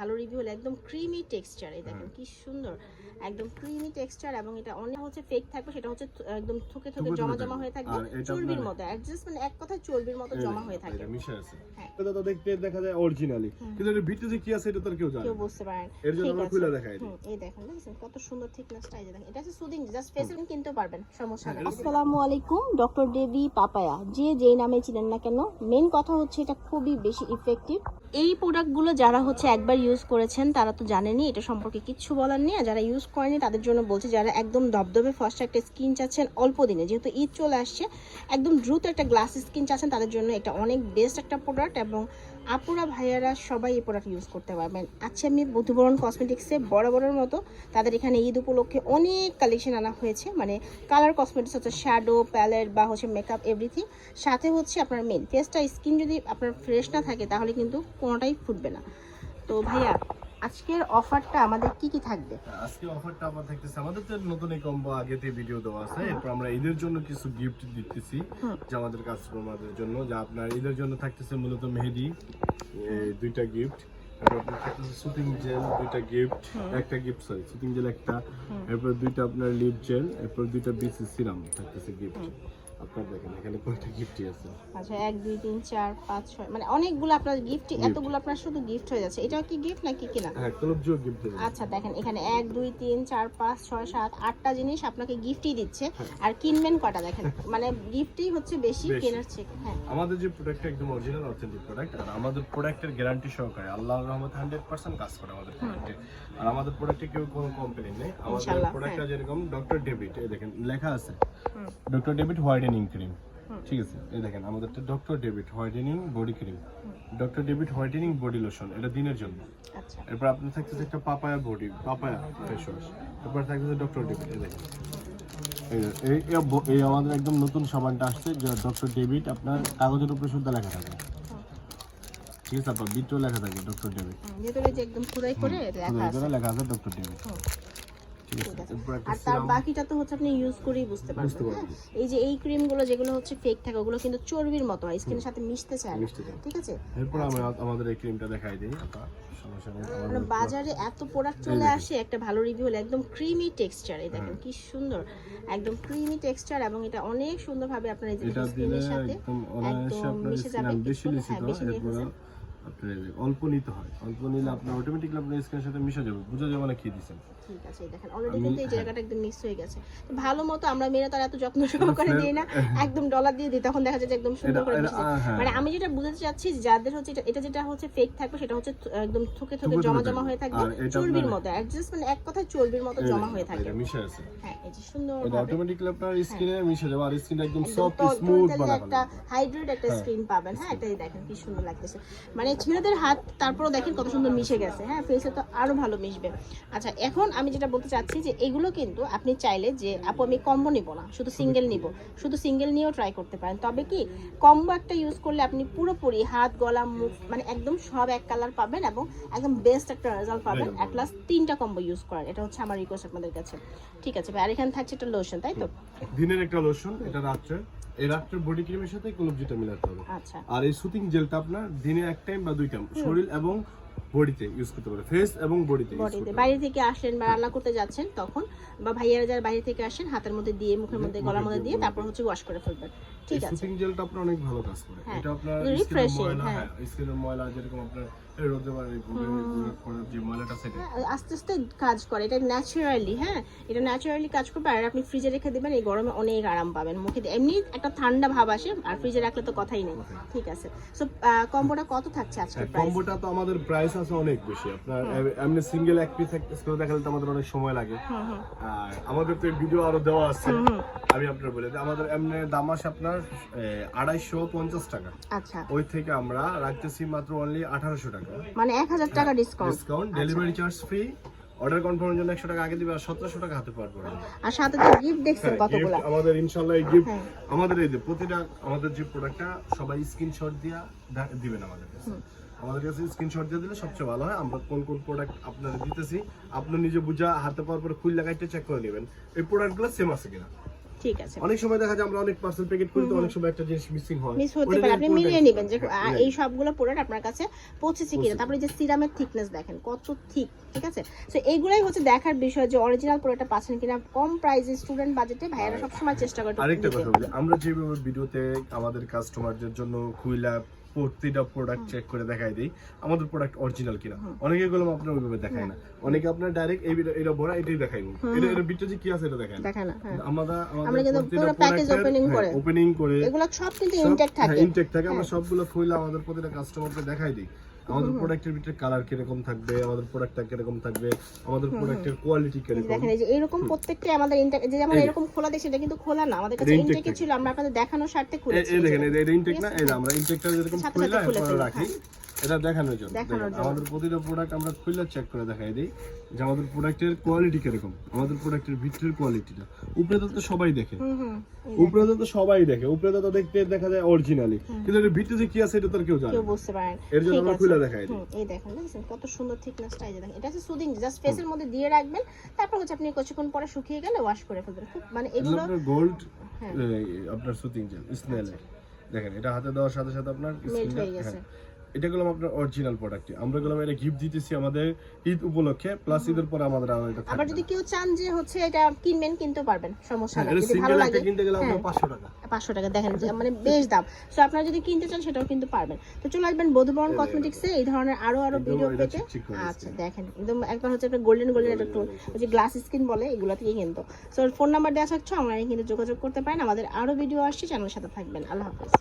ভালো রিভিউ হলো একদম ক্রিমি টেক্সচার এই দেখেন কি সুন্দর একদম ক্রিমি টেক্সচার এবং এটা অনেক হচ্ছে ফেক থাকবে সেটা হচ্ছে একদম থুকে থুকে জমা জমা হয়ে থাকবে আর চর্বির মতো অ্যাডজাস্ট মানে এক কথা চর্বির মতো জমা হয়ে থাকে। এটা মিশে আছে। হ্যাঁ। এটা তো দেখতে দেখা যায় অরিজিনালি কিন্তু এর ভিতরে কি আছে এটা তো কেউ জানে কেউ না। বুঝতে পারেন এর জন্য ঠিক আমরা আছে। খুলে দেখাই দিই হুম, এই দেখেন দেখছেন কত সুন্দর থিকনেসটা এই যে দেখেন। এটা হচ্ছে সুদিং জাস্ট ফেসে কিনতে পারবেন সমস্যা নেই। আসসালামু আলাইকুম ডক্টর দেবী পাপায়া। যে যেই নামে চিনেন না কেন মেন কথা হচ্ছে এটা খুবই বেশি ইফেক্টিভ এই প্রোডাক্টগুলো যারা হচ্ছে একবার ইউজ করেছেন, তারা তো জানেনি এটা সম্পর্কে কিচ্ছু বলার নেই। আর যারা ইউজ করেনি, তাদের জন্য বলছি, যারা একদম দবদবে ফার্স্ট একটা স্কিন চাচ্ছেন, অল্প দিনে। যেহেতু ঈদ চলে আসছে, একদম দ্রুত একটা গ্লাস স্কিন চাচ্ছেন, তাদের জন্য এটা অনেক বেস্ট একটা প্রোডাক্ট এবং আপুরা, ভাইয়ারা সবাই এই প্রোডাক্ট ইউজ করতে পারবেন। আচ্ছা আমি বুধবরণ কসমেটিক্সে বড় বড়ের মতো তাদের এখানে ঈদ উপলক্ষে অনেক কালেকশন আনা হয়েছে। মানে কালার কসমেটিক্স হচ্ছে শ্যাডো প্যালেট বা হচ্ছে মেকআপ এভরিথিং সাথে হচ্ছে আপনার মেন ফেসটা স্কিন যদি আপনার ফ্রেশ না থাকে, তাহলে কিন্তু কোনোটাই ফুটবে না। তো ভাইয়া আজকের অফারটা আমাদের কি কি থাকবে? আজকে অফারটা আবার থাকতেছে আমাদের তো নতুন এই কম্বো আগেতে ভিডিও দেওয়া আছে। এরপর আমরা ঈদের জন্য কিছু গিফট দিতেছি। যে আমাদের কাস্টমারদের জন্য যা আপনার ঈদের জন্য থাকতেছে মূলত মেহেদি এই দুইটা গিফট এরপর শুটিং জেল দুইটা গিফট একটা গিফট সরি শুটিং জেল একটা। এরপর দুইটা আপনার লিপ জেল এরপর দুইটা বিসি সিরাম থাকতেছে গিফট আপনার দেখেন এখানে কয়টা গিফটই আছে? আচ্ছা এক দুই তিন চার পাঁচ ছয় মানে অনেকগুলো আপনার গিফট এতগুলো আপনার শুধু গিফট হয়ে যাচ্ছে। এটাও কি গিফট নাকি কিনা? হ্যাঁ গিফট আচ্ছা দেখেন এখানে এক দুই তিন চার পাঁচ ছয় সাত আটটা জিনিস আপনাকে গিফটই দিচ্ছে। হ্যাঁ। আর কিনবেন কটা দেখেন? মানে গিফটই হচ্ছে বেশি। কেনার থেকে হ্যাঁ। আমাদের যে প্রোডাক্টটা একদম অরিজিনাল অথেন্টিক প্রোডাক্ট আর আমাদের প্রোডাক্টের গ্যারান্টি সহকারে আল্লাহর রহমত হান্ড্রেড পার্সেন্ট কাজ করে আমাদের প্রোডাক্টে আর আমাদের প্রোডাক্টে কেউ কোনো কমপ্লেন নেই। আমাদের প্রোডাক্টটা যেরকম ডক্টর ডেভিড এই দেখেন লেখা আছে। ডক্টর ডেভিড হোয়াইটেনিং ক্রিম ঠিক আছে? এই দেখেন আমাদেরটা doctor David whitening body cream doctor David whitening body lotion এটা দিনের জন্য। আচ্ছা। এরপর আপনার থাকতেছে একটা papaya body papaya face wash এরপর থাকতেছে ডক্টর ডেভিড এই দেখেন। এই- আমাদের একদম নতুন সাবানটা আসছে যে ডক্টর ডেভিড আপনার কাগজের উপরে শুদ্ধ লেখা থাকে। ঠিক আছে আপনার বিটও লেখা থাকে ডক্টর ডেভিড একদম খোদাই করে লেখা আছে। ডক্টর ডেভিড আর তার বাকিটা তো হচ্ছে আপনি ইউজ করেই বুঝতে পারবেন হ্যাঁ? এই যে এই ক্রিমগুলো যেগুলো হচ্ছে ফেক থাকে ওগুলো কিন্তু চর্বির মতো হয় স্কিনের সাথে মিশতে চায় না। ঠিক আছে? এরপর আমরা আমাদের এই ক্রিমটা দেখাই দিই সমস্যা নেই। মানে বাজারে এত প্রোডাক্ট চলে আসে একটা ভালো রিভিউ হলে একদম ক্রিমি টেক্সচার এই দেখেন কি সুন্দর একদম ক্রিমি টেক্সচার এবং এটা অনেক সুন্দরভাবে আপনার এই যে স্কিনের সাথে একদম মিশে যাবে বেশি হ্যাঁ, বেশি নিয়ে এরপর। আপনার অল্প নিতে হয় অল্প নিলে আপনার অটোমেটিকলি আপনার স্কিনের সাথে মিশে যাবে বুঝা যাবে না কি দিচ্ছেন। ঠিক আছে দেখেন অলরেডি কিন্তু এই হ্যাঁ। জায়গাটা একদম মিক্স হয়ে গেছে। তো ভালো মতো আমরা মেয়েরা তার এত যত্ন সহকারে দিই না একদম ডলার দিয়ে দিই তখন দেখা যায় যে একদম সুন্দর করে মিশে হ্যাঁ। মানে আমি যেটা বুঝাতে চাচ্ছি যাদের হচ্ছে এটা- যেটা হচ্ছে ফেক থাকবে সেটা হচ্ছে একদম থুকে থুকে জমা জমা হয়ে থাকবে চর্বির মতো অ্যাডজাস্ট মানে এক কথায় চর্বির মতো জমা হয়ে থাকে। এটা মিশে আছে। হ্যাঁ এই যে সুন্দর এটা অটোমেটিকলি আপনার স্কিনে মিশে যাবে আর স্কিনটা একদম সফট স্মুথ বানাবে। একটা হাইড্রেট একটা হ্যাঁ। স্ক্রিন পাবেন। হ্যাঁ এটাই দেখেন কি সুন্দর লাগতেছে। মানে ছেলেদের হাত তারপরও দেখেন কত সুন্দর মিশে গেছে হ্যাঁ? ফেসে তো আরও ভালো মিশবে। আচ্ছা এখন আমি যেটা বলতে চাচ্ছি যে এগুলো কিন্তু আপনি চাইলে যে আপু আমি কম্বো নিব না শুধু সিঙ্গেল নিব শুধু সিঙ্গেল নিয়েও ট্রাই করতে পারেন। তবে কি কম্বো একটা ইউজ করলে আপনি পুরোপুরি হাত গলা মুখ মানে একদম সব এক কালার পাবেন এবং একদম বেস্ট একটা রেজাল্ট পাবেন। অ্যাট লাস্ট তিনটা কম্বো ইউজ করেন এটা হচ্ছে আমার রিকোয়েস্ট আপনাদের কাছে। ঠিক আছে ভাই আর এখানে থাকছে একটা লোশন তাই তো? দিনের একটা লোশন এটা রাত্রে। এই আফটার বডি ক্রিমের সাথে যেটা মিলাতে হবে। আচ্ছা। আর এই সুতিং জেলটা আপনার দিনে এক টাইম বা দুই টাইম শরীর এবং বডিতে ইউজ করতে পারে ফেস এবং বডিতে বডিতে বাইরে থেকে আসলেন বা রান্না করতে যাচ্ছেন তখন বা ভাইয়ারা যারা বাইরে থেকে আসেন হাতের মধ্যে দিয়ে মুখের মধ্যে গলার মধ্যে দিয়ে তারপর হচ্ছে ওয়াশ করে ফেলবেন। ঠিক আছে। জেলটা আপনার অনেক ভালো কাজ করে। হ্যাঁ, এটা আপনার এটা স্কিনের ময়লা হ্যাঁ। হ্যাঁ স্কিনের ময়লা যেরকম আপনার রোদে বাড়ি করার যে ময়লাটা সেটা। হ্যাঁ, আস্তে আস্তে কাজ করে। এটা ন্যাচারালি হ্যাঁ এটা ন্যাচারালি কাজ করবে। আর আপনি ফ্রিজে রেখে দেবেন এই গরমে অনেক আরাম পাবেন। মুখে এমনি একটা ঠান্ডা ভাব আসে আর ফ্রিজে রাখলে তো কথাই নেই। ঠিক আছে। সো কম্বোটা কত থাকছে আজকে হ্যাঁ, কম্বোটা তো আমাদের প্রাইস আছে অনেক বেশি। আপনার এমনি সিঙ্গেল এক পিস এক পিস করে দেখালে তো আমাদের অনেক সময় লাগে। আর আমাদের তো ভিডিও আরও দেওয়া আছে। আমি আপনার বলে আমাদের এমনি দাম আসে আপনার আড়াইশো পঞ্চাশ টাকা। আচ্ছা। ওই থেকে আমরা রাখতেছি মাত্র অনলি আঠারোশো টাকা। মানে এক হাজার টাকা discount discount delivery charge free order কনফার্মের জন্য একশো টাকা আগে দিবে আর সতেরোশো টাকা হাতে আর সাথে গিফট দেখছেন হ্যাঁ, কতগুলা? আমাদের এই গিফট হ্যাঁ। আমাদের এই যে প্রতিটা আমাদের যে প্রোডাক্টটা সবাই স্ক্রিনশট দিয়ে দিবেন আমাদের কাছে। আমাদের কাছে স্ক্রিনশট দিয়ে দিলে সবচেয়ে ভালো হয়। আমরা কোন কোন প্রোডাক্ট আপনারা দিতেছি আপনি নিজে বুঝা হাতে পাওয়ার পরে খুল লাগাইতে চেক করে নেবেন। এই প্রোডাক্টগুলো সেম আছে কিনা? ঠিক আছে। অনেক সময় দেখা যায় আমরা অনেক পার্সেল প্যাকেট করি তো অনেক সময় একটা জিনিস মিসিং হয়। মিস হতে পারে। আপনি মিলিয়ে নেবেন যে হয়। হ্যাঁ, এই সবগুলো প্রোডাক্ট আপনার কাছে পৌঁছেছে কিনা। তারপরে যে সিরামের থিকনেস দেখেন কত থিক ঠিক আছে? তো এইগুলাই হচ্ছে দেখার বিষয় যে অরিজিনাল প্রোডাক্টটা পাচ্ছেন কিনা। কম প্রাইসে স্টুডেন্ট বাজেটে ভাইয়ারা সবসময় চেষ্টা করে আরেকটা কথা বলি। আমরা যেভাবে ভিডিওতে আমাদের কাস্টমারদের জন্য খুইলা প্রতিটা প্রোডাক্ট চেক করে দেখাই দিই। আমাদের প্রোডাক্ট অরিজিনাল কিনা। অনেকে গুলো আপনার ওইভাবে দেখায় না। অনেকে আপনার ডাইরেক্ট এই বিটা এটা ভরা এটাই দেখাইবো। এটা এটা ভিতরে কি আছে এটা দেখায় না। হ্যাঁ। আমরা আমরা কিন্তু পুরো প্যাকেজ ওপেনিং করে। ওপেনিং করে এগুলো সব কিন্তু ইনটেক থাকে। ইনটেক থাকে। আমরা সবগুলো খুলে আমাদের প্রতিটা কাস্টমারকে দেখাই দিই। আমাদের প্রোডাক্টের ভিতরে কালার কীরকম থাকবে আমাদের প্রোডাক্টটা কীরকম থাকবে আমাদের প্রোডাক্টের কোয়ালিটি কীরকম। দেখেন এই যে এরকম প্রত্যেকটা আমাদের যে যেমন এরকম খোলা দেশে সেটা কিন্তু খোলা না। আমাদের কাছে ইনটেক ছিল আমরা আপনাদের দেখানোর স্বার্থে খুলেছি এই দেখেন এই ইনটেক না এই যে আমরা ইনটেকটা যেরকম খোলা খুলে রাখি। এটা দেখানোর জন্য। আমাদের প্রতিটা প্রোডাক্ট আমরা খুলে চেক করে দেখাই দিই যে আমাদের প্রোডাক্টের কোয়ালিটি কীরকম আমাদের প্রোডাক্টের ভিতরের কোয়ালিটিটা উপরে তো সবাই দেখে। উপরে তো সবাই দেখে। উপরে তো দেখতে দেখা যায় অরিজিনালি কিন্তু এর ভিতরে কি আছে এটা তো কেউ জানে কেউ বুঝতে পারেন এর জন্য আমরা। খুলে দেখাই দিই। এই দেখেন কত সুন্দর থিকনেসটা এই দেখেন। এটা হচ্ছে সুদিং জাস্ট ফেসের মধ্যে দিয়ে রাখবেন তারপর হচ্ছে আপনি কিছুক্ষণ পরে শুকিয়ে গেলে ওয়াশ করে ফেলবেন। খুব মানে এগুলো গোল্ড। আপনার সুতিং জেল স্নেলের দেখেন এটা হাতে দেওয়ার সাথে সাথে আপনার হয়ে হ্যাঁ। এটা গেলাম আপনার অরিজিনাল প্রোডাক্ট আমরা গেলাম এটা গিফট দিতেছি আমাদের ঈদ উপলক্ষে প্লাস ঈদের পরে আমাদের আরও এটা আবার যদি কেউ চান যে হচ্ছে এটা কিনবেন কিনতে পারবেন সমস্যা হ্যাঁ, নেই। যদি ভালো লাগে কিনতে গেলে আপনার হ্যাঁ। 500 টাকা। পাঁচশো টাকা দেখেন যে মানে বেশ দাম। তো আপনারা যদি কিনতে চান সেটাও কিন্তু পারবেন। তো চলে আসবেন বধুবরণ কসমেটিক্সে এই ধরনের আরও আরও ভিডিও পেতে। আচ্ছা দেখেন একদম একবার হচ্ছে একটা গোল্ডেন গোল্ডেন একটা টোন যে গ্লাস স্কিন বলে এগুলো থেকে কিন্তু সো ফোন নাম্বার দেওয়া থাকছে অনলাইনে কিন্তু যোগাযোগ করতে পারেন। আমাদের আরও ভিডিও আসছে চ্যানেলের সাথে থাকবেন। আল্লাহ হাফেজ।